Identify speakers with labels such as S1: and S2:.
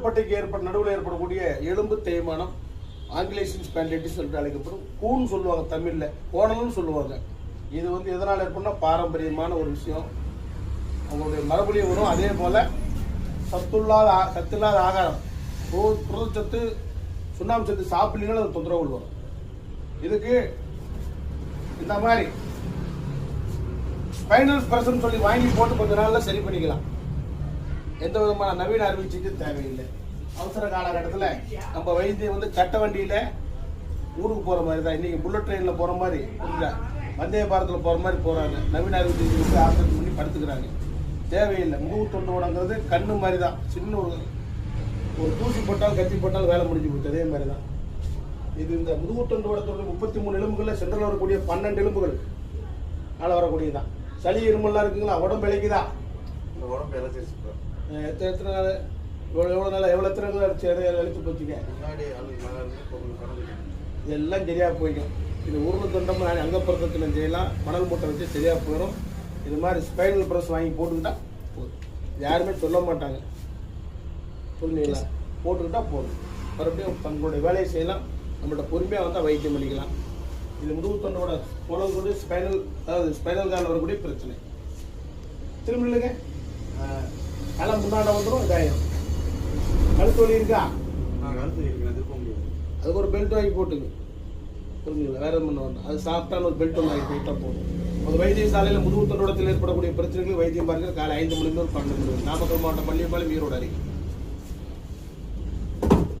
S1: பட்டைக்கு ஏற்பட நடுவில் ஏற்படக்கூடிய எலும்பு தேய்மானம் ஆங்கிலேஷன் ஸ்பேண்டிட்டிஸ் என்று அழைக்கப்படும். கூன்னு சொல்லுவாங்க தமிழில் கோணல்னு சொல்லுவாங்க. இது வந்து எதனால் ஏற்படும்னா பாரம்பரியமான ஒரு விஷயம். அவங்களுடைய மரபுலையும் வரும். அதே போல் சத்துள்ளாத ஆ- ஆகாரம். புரதச்சத்து சுண்ணாம்பு சத்து சாப்பிடலீங்கன்னா அது தொந்தரவுகள் வரும். இதுக்கு இந்த மாதிரி ஃபைனல் பர்சன் சொல்லி வாங்கி போட்டு கொஞ்ச நாளில் சரி பண்ணிக்கலாம். எந்த விதமான நவீன அறுவை சிகிச்சை தேவையில்லை. அவசர காலகட்டத்தில் நம்ம வைத்தியம் வந்து கட்ட வண்டியில் ஊருக்கு போகிற மாதிரி தான். இன்றைக்கி புல்லட் ட்ரெயினில் போகிற மாதிரி இல்ல வந்தே பாரத்தில் போகிற மாதிரி போகிறாங்க நவீன அறுவை சிகிச்சை ஆபரேஷன் பண்ணி படுத்துக்கிறாங்க. தேவையில்லை. முதுகு தொண்டு உடங்கிறது கண்ணு மாதிரி தான். சின்ன ஒரு ஒரு தூசி போட்டால் கத்தி போட்டாலும் வேலை முடிஞ்சு கொடுத்து அதே மாதிரி தான். இது இந்த முதுகு தொண்டு முப்பத்தி மூணு எலும்புகளில் சென்ட்ரல் வரக்கூடிய பன்னெண்டு எலும்புகள். மேலே வரக்கூடியதான் சளி இருமல்லாம் இருக்குங்களா? உடம்பு இழைக்குதா
S2: உடம்பு இழைச்சிருச்சு
S1: எத்தனை எத்தனை நாள்? எவ்வளோ எவ்வளோ நாள்? எவ்வளோ எத்தனை நாள் அடிச்சு இடைய அழைத்து போச்சுங்க?
S2: முன்னாடி
S1: இதெல்லாம் சரியாக போய்க்கும் இது உருளை தொண்டம் நான் அங்கப்புறத்தில் செய்யலாம். மணல் மூட்டை வச்சு சரியாக போயிடும். இது மாதிரி ஸ்பைனல் ப்ரெஸ் வாங்கி போட்டுக்கிட்டா போதும். யாருமே சொல்ல மாட்டாங்க. புரிஞ்சுங்களா? போட்டுக்கிட்டா போதும். மறுபடியும் தங்களுடைய வேலையை செய்யலாம். நம்மள்ட்ட பொறுமையாக வந்தால் வைத்தியம் பண்ணிக்கலாம். இது முதுகு தொண்டோட போனக்கூடிய ஸ்பைனல் அதாவது ஸ்பைனல் கார்டில் வரக்கூடிய பிரச்சனை. திரும்ப இல்லைங்க தலை முன்னாடி வந்துடும் இதாயிரும். கழுத்து வலி இருக்கா
S2: நான் கழுத்து
S1: அதுக்கு ஒரு பெல்ட் வாங்கி போட்டுங்க. புரிஞ்சுங்களா? வேற ஒன்றும் வேண்டாம். அது சாப்பிட்டாலும் ஒரு பெல்ட் ஒன்று வாங்கி போயிட்டா போதும். ஒரு வைத்தியசாலையில் முதுகு தொண்டோடத்தில் ஏற்படக்கூடிய பிரச்சனைகள் வைத்தியம் பார்க்க காலை ஐந்து மணிக்கு ஒரு பன்னெண்டு மணி நாமக்கல் மாவட்டம் பள்ளியம்பாளையம் ஈரோடு அறிக்கை